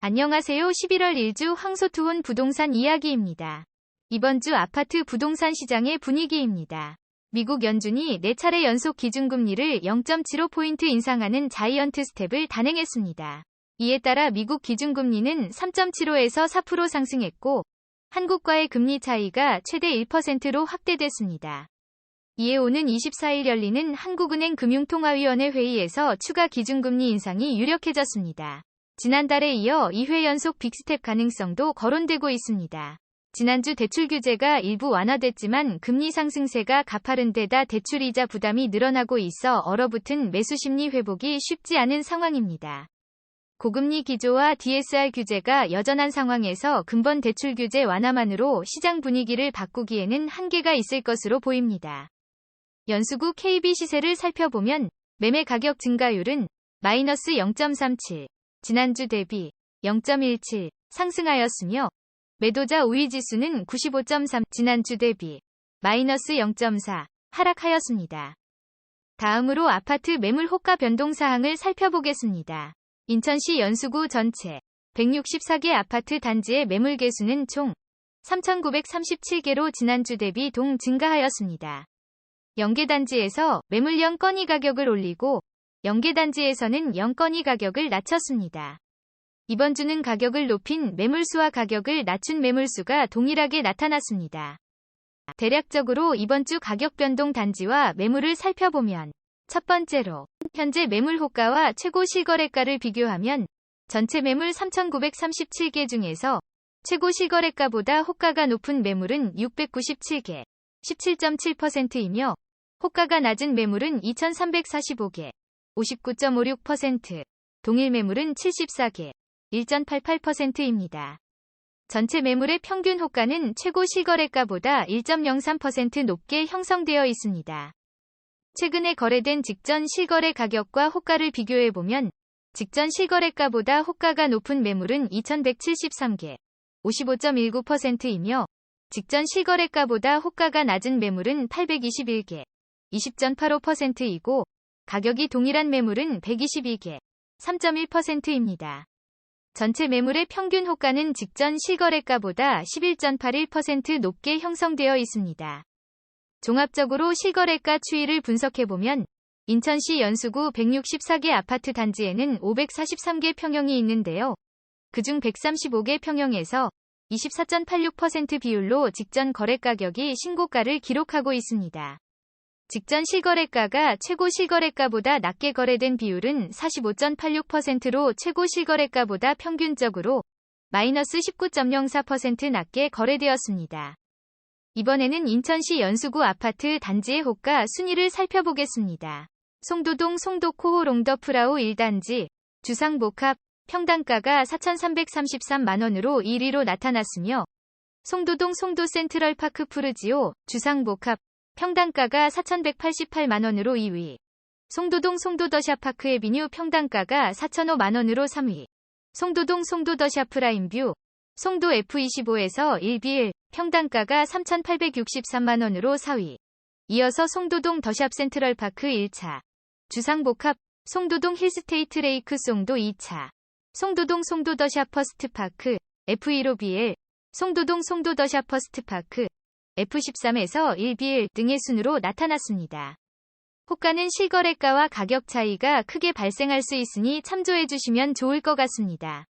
안녕하세요. 11월 1주 황소투혼 부동산 이야기입니다. 이번 주 아파트 부동산 시장의 분위기입니다. 미국 연준이 4차례 연속 기준금리를 0.75포인트 인상하는 자이언트 스텝을 단행했습니다. 이에 따라 미국 기준금리는 3.75에서 4% 상승했고, 한국과의 금리 차이가 최대 1%로 확대됐습니다. 이에 오는 24일 열리는 한국은행 금융통화위원회 회의에서 추가 기준금리 인상이 유력해졌습니다. 지난달에 이어 2회 연속 빅스텝 가능성도 거론되고 있습니다. 지난주 대출 규제가 일부 완화됐지만 금리 상승세가 가파른 데다 대출이자 부담이 늘어나고 있어 얼어붙은 매수 심리 회복이 쉽지 않은 상황입니다. 고금리 기조와 DSR 규제가 여전한 상황에서 근본 대출 규제 완화만으로 시장 분위기를 바꾸기에는 한계가 있을 것으로 보입니다. 연수구 KB 시세를 살펴보면 매매 가격 증가율은 마이너스 0.37, 지난주 대비 0.17 상승하였으며 매도자 우위 지수는 95.3 지난주 대비 마이너스 0.4 하락하였습니다. 다음으로 아파트 매물 호가 변동 사항을 살펴보겠습니다. 인천시 연수구 전체 164개 아파트 단지의 매물 개수는 총 3,937개로 지난주 대비 동 증가하였습니다. 연계단지에서 매물형 건의 가격을 올리고 연계단지에서는 영건의 가격을 낮췄습니다. 이번 주는 가격을 높인 매물수와 가격을 낮춘 매물수가 동일하게 나타났습니다. 대략적으로 이번 주 가격 변동 단지와 매물을 살펴보면 첫 번째로 현재 매물 호가와 최고 실거래가를 비교하면 전체 매물 3,937개 중에서 최고 실거래가보다 호가가 높은 매물은 697개, 17.7%이며 호가가 낮은 매물은 2,345개, 59.56%, 동일 매물은 74개, 1.88%입니다. 전체 매물의 평균 호가는 최고 실거래가보다 1.03% 높게 형성되어 있습니다. 최근에 거래된 직전 실거래 가격과 호가를 비교해보면 직전 실거래가보다 호가가 높은 매물은 2173개, 55.19%이며 직전 실거래가보다 호가가 낮은 매물은 821개, 20.85%이고 가격이 동일한 매물은 122개, 3.1%입니다. 전체 매물의 평균 호가는 직전 실거래가보다 11.81% 높게 형성되어 있습니다. 종합적으로 실거래가 추이를 분석해보면 인천시 연수구 164개 아파트 단지에는 543개 평형이 있는데요. 그중 135개 평형에서 24.86% 비율로 직전 거래 가격이 신고가를 기록하고 있습니다. 직전 실거래가가 최고 실거래가보다 낮게 거래된 비율은 45.86%로 최고 실거래가보다 평균적으로 마이너스 19.04% 낮게 거래되었습니다. 이번에는 인천시 연수구 아파트 단지의 호가 순위를 살펴보겠습니다. 송도동 송도코호 롱더프라우 1단지 주상복합 평당가가 4,333만원으로 1위로 나타났으며 송도동 송도 센트럴파크 푸르지오 주상복합 평당가가 4,188만원으로 2위. 송도동 송도더샤파크 에비뉴 평당가가 4,005만원으로 3위. 송도동 송도더샤 프라임뷰 송도 F25에서 1B1 평당가가 3,863만원으로 4위. 이어서 송도동 더샵 센트럴파크 1차. 주상복합 송도동 힐스테이트 레이크 송도 2차. 송도동 송도더샵 퍼스트파크 F15BL 송도동 송도더샵 퍼스트파크 F13에서 1B1 등의 순으로 나타났습니다. 호가는 실거래가와 가격 차이가 크게 발생할 수 있으니 참조해 주시면 좋을 것 같습니다.